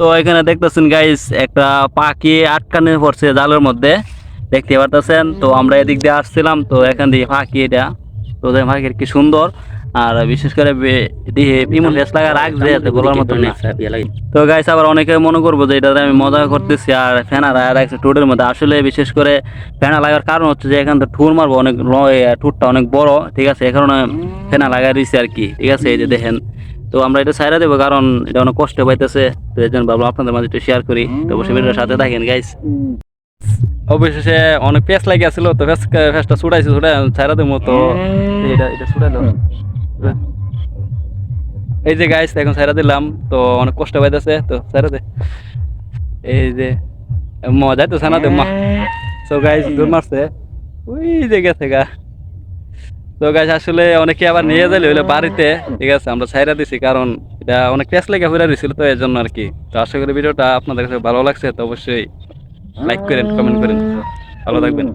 তো এখানে দেখতেছেন গাইস একটা পাখি আটকানো পড়ছে জালের মধ্যে। দেখতে পারতেছেন? তো আমরা এদিক দিয়ে আসছিলাম, তো এখান দিয়ে পাখি এটা, তো পাখির কি সুন্দর। আর বিশেষ করে তো গাইস আবার অনেকে মনে করব যে এটাতে আমি মজা করতেছি আর ফেনা লাগা রাখছে টুটের মধ্যে। আসলে বিশেষ করে ফেনা লাগার কারণ হচ্ছে যে এখান থেকে ঠুর মারবো অনেক ঠুরটা অনেক বড়, ঠিক আছে? কারণে ফেনা লাগাই দিয়েছি আর কি, ঠিক আছে? এই যে দেখেন তো আমরা এটা ছাইরা দেবো, কারণ এটা অনেক কষ্ট পাইতেছে। তো এই জন্য ভাবলাম আপনাদের মাঝে একটু শেয়ার করি। তো অবশ্যই ভিডিওর সাথে থাকেন গাইস অবশেষে অনেক পেঁচ লাগে আসছিল তো পেঁচ পেঁচটা ছুটাইছি, ছুটাই ছাইরা দেবো, তো এটা এটা ছুটাইলো। এই যে গাইস এখন ছাইরা দিলাম, তো অনেক কষ্ট পাইতেছে, তো ছাইরা দে। এই যে মজাই তো ছানা দে মা। তো গাইস দূর মারছে ওই যে গেছে গা। তো গাছ আসলে অনেকে আবার নিয়ে যাইলে হইলে বাড়িতে, ঠিক আছে, আমরা ছাইরা দিছি, কারণ এটা অনেক টেস্ট লেগে ফিরে দিয়েছিল তো এর জন্য আর কি তো আশা করি ভিডিওটা আপনাদের কাছে ভালো লাগছে, তো অবশ্যই লাইক করেন কমেন্ট করেন। ভালো থাকবেন।